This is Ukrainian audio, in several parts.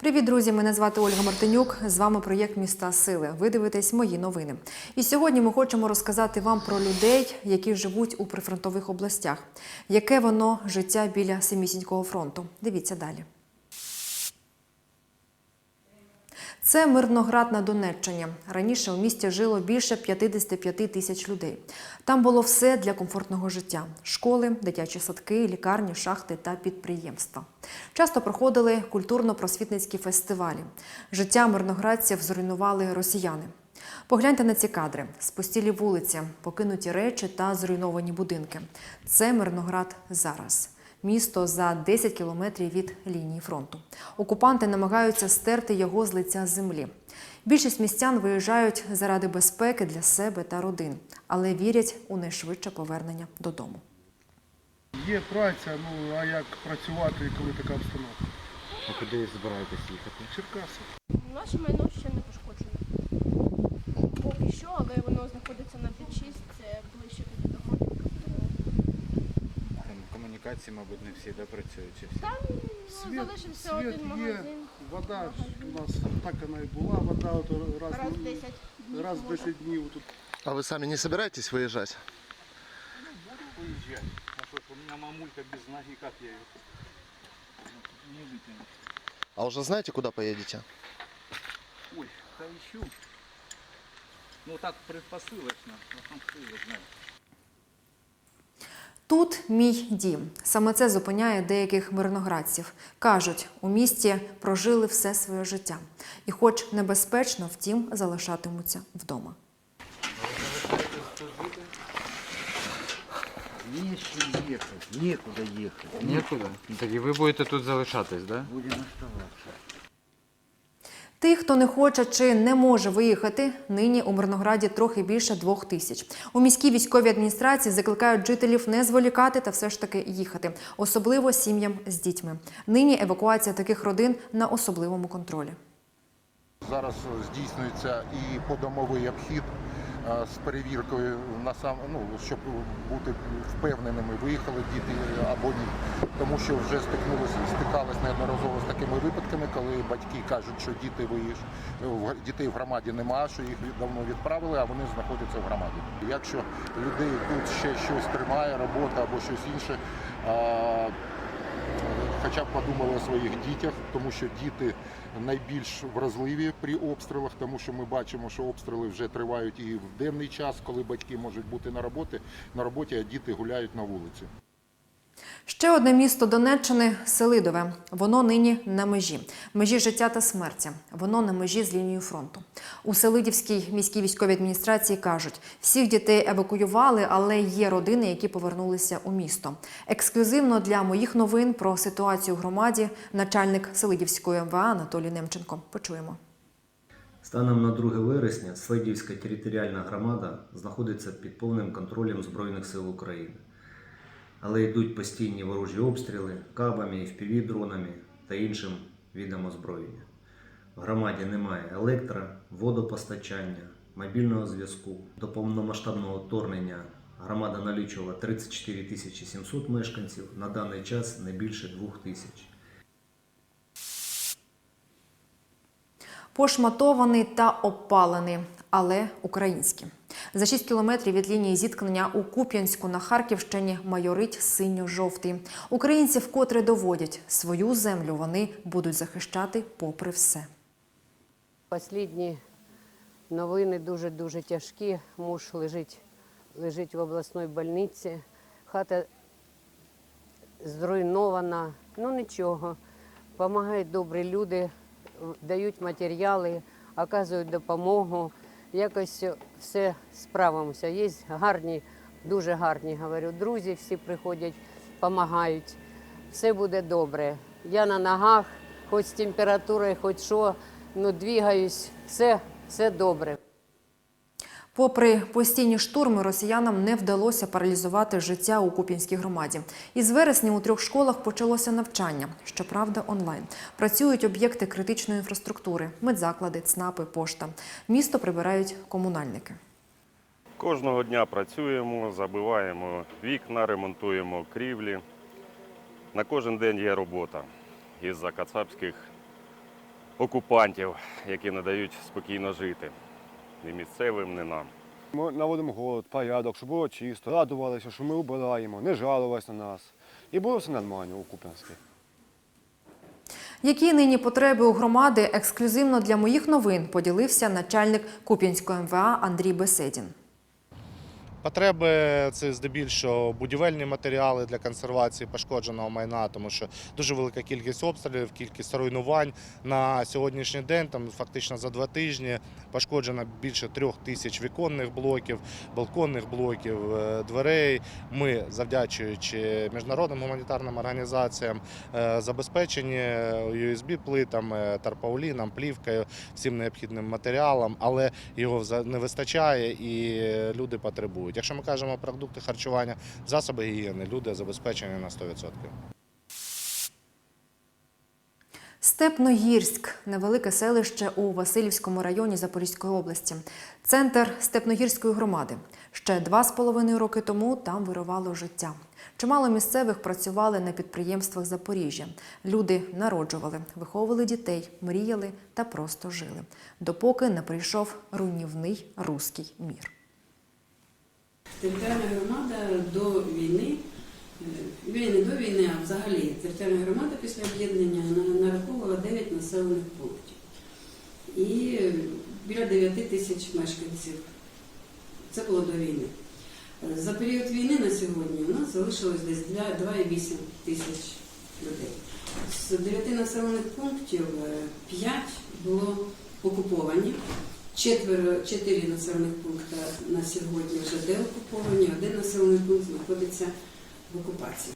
Привіт, друзі! Мене звати Ольга Мартинюк. З вами проєкт Міста Сили. Ви дивитесь мої новини. І сьогодні ми хочемо розказати вам про людей, які живуть у прифронтових областях. Яке воно життя біля Семісінького фронту? Дивіться далі. Це Мирноград на Донеччині. Раніше у місті жило більше 55 тисяч людей. Там було все для комфортного життя: школи, дитячі садки, лікарні, шахти та підприємства. Часто проходили культурно-просвітницькі фестивалі. Життя мирноградців зруйнували росіяни. Погляньте на ці кадри: спустілі вулиці, покинуті речі та зруйновані будинки. Це Мирноград зараз. Місто за 10 кілометрів від лінії фронту. Окупанти намагаються стерти його з лиця землі. Більшість містян виїжджають заради безпеки для себе та родин, але вірять у найшвидше повернення додому. Є праця, ну а як працювати, коли така обстановка? А куди збираєтесь їхати? Черкаси. Наше майно ще не пошкоджене. Поки що, але воно знаходиться на комунікації, мабуть, не всі да, працюють чи всі. Там ну, Світ, залишився світ один є, магазин. вода ж у нас так вона і була, вода от раз, Раз в ну, 10 днів. раз в може. 10 днів тут. А вы сами не собираетесь выезжать? Буду выезжать. А что, у меня мамулька без ноги, как я ее не вытяну? А уже знаете, куда поедете? Ой, да ищу. Ну так предпосылочно, а там кто его знает. Тут мій дім. Саме це зупиняє деяких мирноградців. Кажуть, у місті прожили все своє життя. І, хоч небезпечно, втім, залишатимуться вдома. Нічого їхати, нікуди їхати. Нікуди. Так і ви будете тут залишатись, да? Будемо оставатися. Тих, хто не хоче чи не може виїхати, нині у Мирнограді трохи більше двох тисяч. У міській військовій адміністрації закликають жителів не зволікати та все ж таки їхати, особливо сім'ям з дітьми. Нині евакуація таких родин на особливому контролі. Зараз здійснюється і подомовий обхід з перевіркою на сам, ну, щоб бути впевненими, виїхали діти або ні. Тому що вже стикнулися, стикались неодноразово з такими випадками, коли батьки кажуть, що діти виїж... дітей в громаді немає, що їх давно відправили, а вони знаходяться в громаді. Якщо людей тут ще щось тримає, робота або щось інше. Хоча б подумали о своїх дітях, тому що діти найбільш вразливі при обстрілах, тому що ми бачимо, що обстріли вже тривають і в денний час, коли батьки можуть бути на роботі, на роботі, а діти гуляють на вулиці. Ще одне місто Донеччини Селидове. Воно нині на межі, межі життя та смерті. Воно на межі з лінією фронту. У Селидівській міській військовій адміністрації кажуть, всіх дітей евакуювали, але є родини, які повернулися у місто. Ексклюзивно для моїх новин про ситуацію в громаді начальник Селидівської МВА Анатолій Немченко. Почуємо. Станом на 2 вересня Следівська територіальна громада знаходиться під повним контролем Збройних сил України. Але йдуть постійні ворожі обстріли кабами, FPV-дронами та іншим видом озброєння. В громаді немає електро, водопостачання, мобільного зв'язку. До повномасштабного вторгнення громада налічувала 34 тисячі 700 мешканців, на даний час не більше 2 тисяч. Пошматований та опалений, але український. За 6 кілометрів від лінії зіткнення у Куп'янську на Харківщині майорить синьо-жовтий. Українці вкотре доводять, свою землю вони будуть захищати попри все. Послідні новини дуже-дуже тяжкі. Муж лежить, лежить в обласній больниці. Хата зруйнована. Ну нічого. Помагають добрі люди, дають матеріали, оказують допомогу. Якось все справимося. Є гарні, дуже гарні, говорю, друзі всі приходять, допомагають. Все буде добре. Я на ногах, хоч з температурою, хоч що, ну двігаюсь, все, все добре. Попри постійні штурми, росіянам не вдалося паралізувати життя у Куп'янській громаді. Із вересня у трьох школах почалося навчання, щоправда, онлайн. Працюють об'єкти критичної інфраструктури, медзаклади, ЦНАПи, пошта. Місто прибирають комунальники. Кожного дня працюємо, забиваємо вікна, ремонтуємо крівлі. На кожен день є робота із-за кацапських окупантів, які не дають спокійно жити. Ні місцевим, ні нам. Ми наводимо голод, порядок, щоб було чисто, радувалися, що ми обираємо, не жалувалися на нас. І було все нормально у Куп'янській. Які нині потреби у громади ексклюзивно для моїх новин поділився начальник Куп'янського МВА Андрій Беседін. Потреби це здебільшого будівельні матеріали для консервації пошкодженого майна, тому що дуже велика кількість обстрілів, кількість руйнувань на сьогоднішній день. Там фактично за два тижні пошкоджено більше трьох тисяч віконних блоків, балконних блоків, е, дверей. Ми, завдячуючи міжнародним гуманітарним організаціям, е, забезпечені USB плитами, тарпауліном, плівкою, всім необхідним матеріалом, але його не вистачає і люди потребують. Якщо ми кажемо продукти харчування, засоби гігієни, люди забезпечені на 100%. Степногірськ невелике селище у Васильівському районі Запорізької області. Центр Степногірської громади. Ще два з половиною роки тому там вирувало життя. Чимало місцевих працювали на підприємствах Запоріжжя. Люди народжували, виховували дітей, мріяли та просто жили, допоки не прийшов руйнівний руський мір. Територіальна громада до війни, е, не до війни, а взагалі територіальна громада після об'єднання нараховувала 9 населених пунктів і е, біля 9 тисяч мешканців. Це було до війни. Е, За період війни на сьогодні у нас залишилось десь 2,8 тисяч людей. З 9 населених пунктів 5 було окуповані. Четверо, чотири населених пункти на сьогодні вже деокуповані, один населений пункт знаходиться в окупації.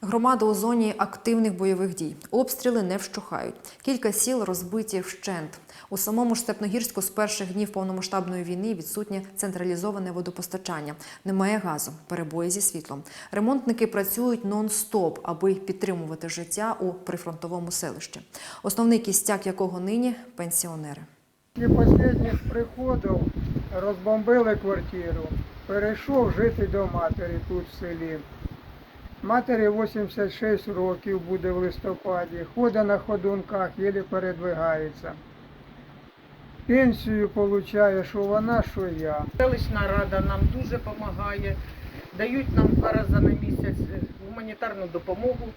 Громада у зоні активних бойових дій. Обстріли не вщухають. Кілька сіл розбиті вщент. У самому ж Степногірську з перших днів повномасштабної війни відсутнє централізоване водопостачання. Немає газу, перебої зі світлом. Ремонтники працюють нон-стоп, аби підтримувати життя у прифронтовому селищі. Основний кістяк якого нині пенсіонери. І останніх приходив, розбомбили квартиру. Перейшов жити до матері тут в селі. Матері 86 років буде в листопаді, ходить на ходунках, єлі передвигається. Пенсію отримує, що вона, що я. Селищна рада нам дуже допомагає, дають нам два рази на місяць гуманітарну допомогу,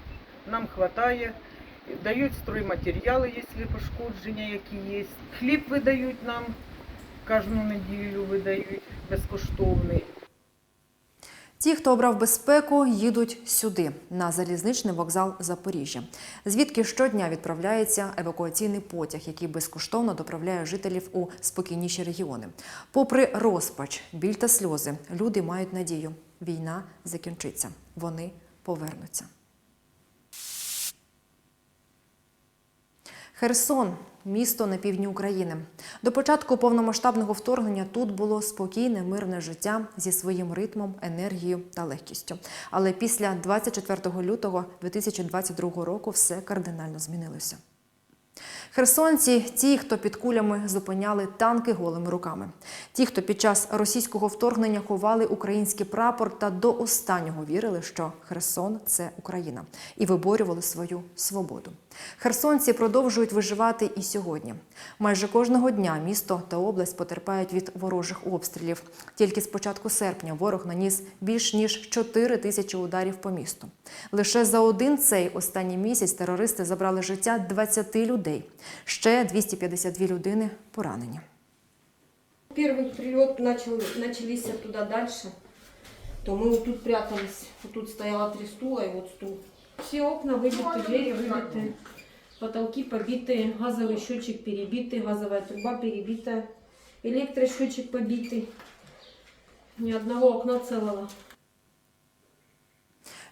нам вистачає, дають стройматеріали, якщо пошкодження які є. Хліб видають нам кожну неділю видають безкоштовний. Ті, хто обрав безпеку, їдуть сюди, на залізничний вокзал Запоріжжя, звідки щодня відправляється евакуаційний потяг, який безкоштовно доправляє жителів у спокійніші регіони. Попри розпач, біль та сльози, люди мають надію. Війна закінчиться. Вони повернуться. Херсон місто на півдні України. До початку повномасштабного вторгнення тут було спокійне, мирне життя зі своїм ритмом, енергією та легкістю. Але після 24 лютого 2022 року все кардинально змінилося. Херсонці ті, хто під кулями зупиняли танки голими руками, ті, хто під час російського вторгнення ховали український прапор та до останнього вірили, що Херсон це Україна, і виборювали свою свободу. Херсонці продовжують виживати і сьогодні. Майже кожного дня місто та область потерпають від ворожих обстрілів. Тільки з початку серпня ворог наніс більш ніж 4 тисячі ударів по місту. Лише за один цей останній місяць терористи забрали життя 20 людей. Ще 252 людини поранені. Прилет начал, начались оттуда дальше, то вот тут прятались. Тут стояло три стула и вот стул. Все окна выбиты, двери выбиты, потолки побиты, газовый счетчик перебитый, газовая труба перебита, электросчетчик побитый. Ни одного окна целого.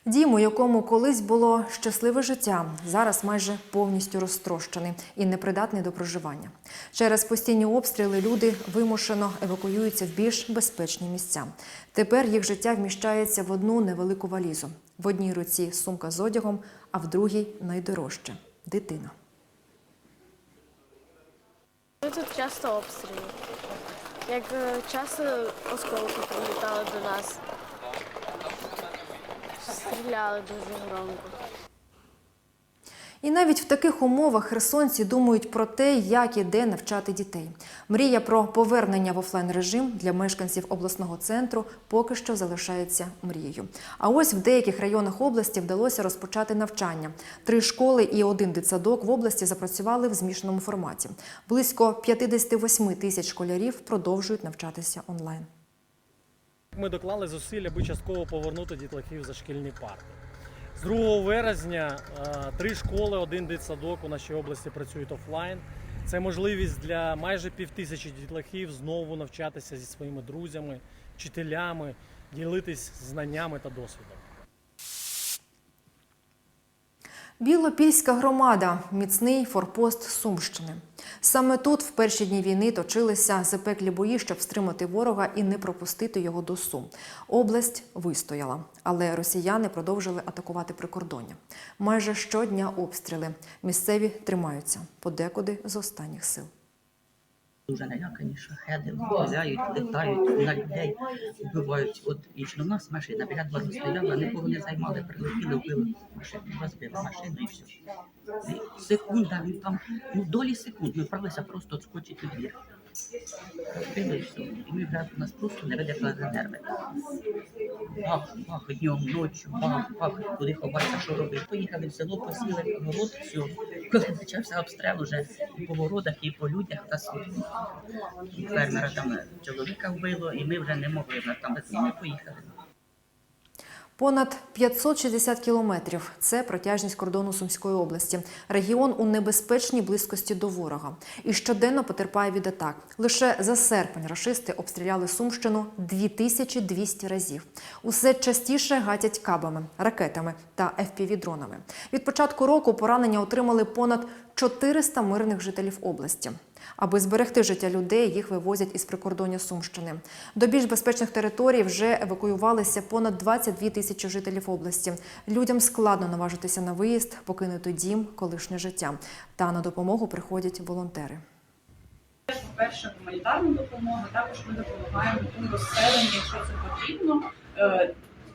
Дім, у якому колись було щасливе життя, зараз майже повністю розтрощений і непридатний до проживання. Через постійні обстріли люди вимушено евакуюються в більш безпечні місця. Тепер їх життя вміщається в одну невелику валізу. В одній руці сумка з одягом, а в другій найдорожче дитина. Тут часто обстріли. Як е, часто осколки прилітали до нас. Стріляли дуже громко. І навіть в таких умовах херсонці думають про те, як і де навчати дітей. Мрія про повернення в офлайн режим для мешканців обласного центру поки що залишається мрією. А ось в деяких районах області вдалося розпочати навчання. Три школи і один дитсадок в області запрацювали в змішаному форматі. Близько 58 тисяч школярів продовжують навчатися онлайн. Ми доклали зусиль, аби частково повернути дітлахів за шкільні парти. З 2 березня е, три школи, один дитсадок у нашій області працюють офлайн. Це можливість для майже півтисячі дітлахів знову навчатися зі своїми друзями, вчителями, ділитись знаннями та досвідом. Білопільська громада міцний форпост Сумщини. Саме тут в перші дні війни точилися запеклі бої, щоб стримати ворога і не пропустити його до Сум. Область вистояла, але росіяни продовжили атакувати прикордоння. Майже щодня обстріли. Місцеві тримаються подекуди з останніх сил. Дуже налякані, шахеди виявляють, летають на людей, вбивають. От вічно у нас машина біля двору стояла, нікого не займали, прилетіли, вбили машину, розбили машину і все. І секунда, він там, ну долі секунд, ми вправилися просто відскочити двір. Розбили і ми вже у нас просто не видержали на нерви. Бах, бах, днем, ночі, бах, бах, куди ховатися, що робити. Поїхали в село, посіли город, все. Коли почався обстріл уже і по городах, і по людях та суді. Фермера там чоловіка вбило, і ми вже не могли там без ми поїхали. Понад 560 кілометрів це протяжність кордону Сумської області. Регіон у небезпечній близькості до ворога і щоденно потерпає від атак. Лише за серпень рашисти обстріляли Сумщину 2200 разів. Усе частіше гатять кабами, ракетами та FPV-дронами. Від початку року поранення отримали понад 400 мирних жителів області. Аби зберегти життя людей, їх вивозять із прикордоння Сумщини. До більш безпечних територій вже евакуювалися понад 22 тисячі жителів області. Людям складно наважитися на виїзд, покинути дім, колишнє життя. Та на допомогу приходять волонтери. По-перше, гуманітарну допомогу, також ми допомагаємо у якщо це потрібно, е,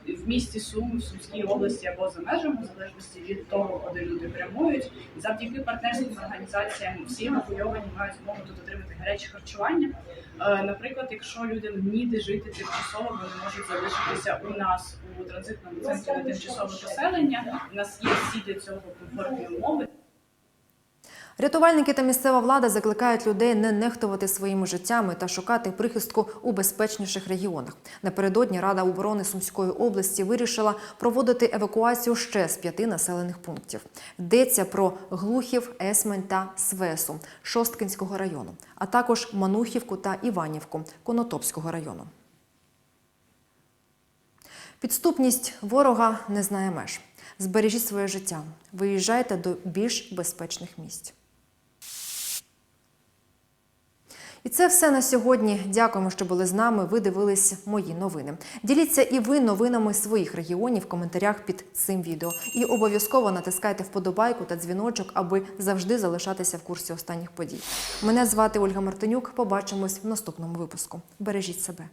в місті Суми, в Сумській області або за межами, в залежності від того, куди люди прямують. Завдяки партнерським організаціям всі евакуйовані мають змогу тут отримати гаряче харчування. Е, Наприклад, якщо людям ніде жити тимчасово, вони можуть залишитися у нас у транзитному центрі тимчасове поселення. У нас є всі для цього комфортні умови. Рятувальники та місцева влада закликають людей не нехтувати своїми життями та шукати прихистку у безпечніших регіонах. Напередодні Рада оборони Сумської області вирішила проводити евакуацію ще з п'яти населених пунктів. Йдеться про Глухів, Есмень та Свесу Шосткинського району, а також Манухівку та Іванівку Конотопського району. Підступність ворога не знає меж. Збережіть своє життя, виїжджайте до більш безпечних місць. І це все на сьогодні. Дякуємо, що були з нами. Ви дивились мої новини. Діліться і ви новинами своїх регіонів в коментарях під цим відео. І обов'язково натискайте вподобайку та дзвіночок, аби завжди залишатися в курсі останніх подій. Мене звати Ольга Мартинюк. Побачимось в наступному випуску. Бережіть себе.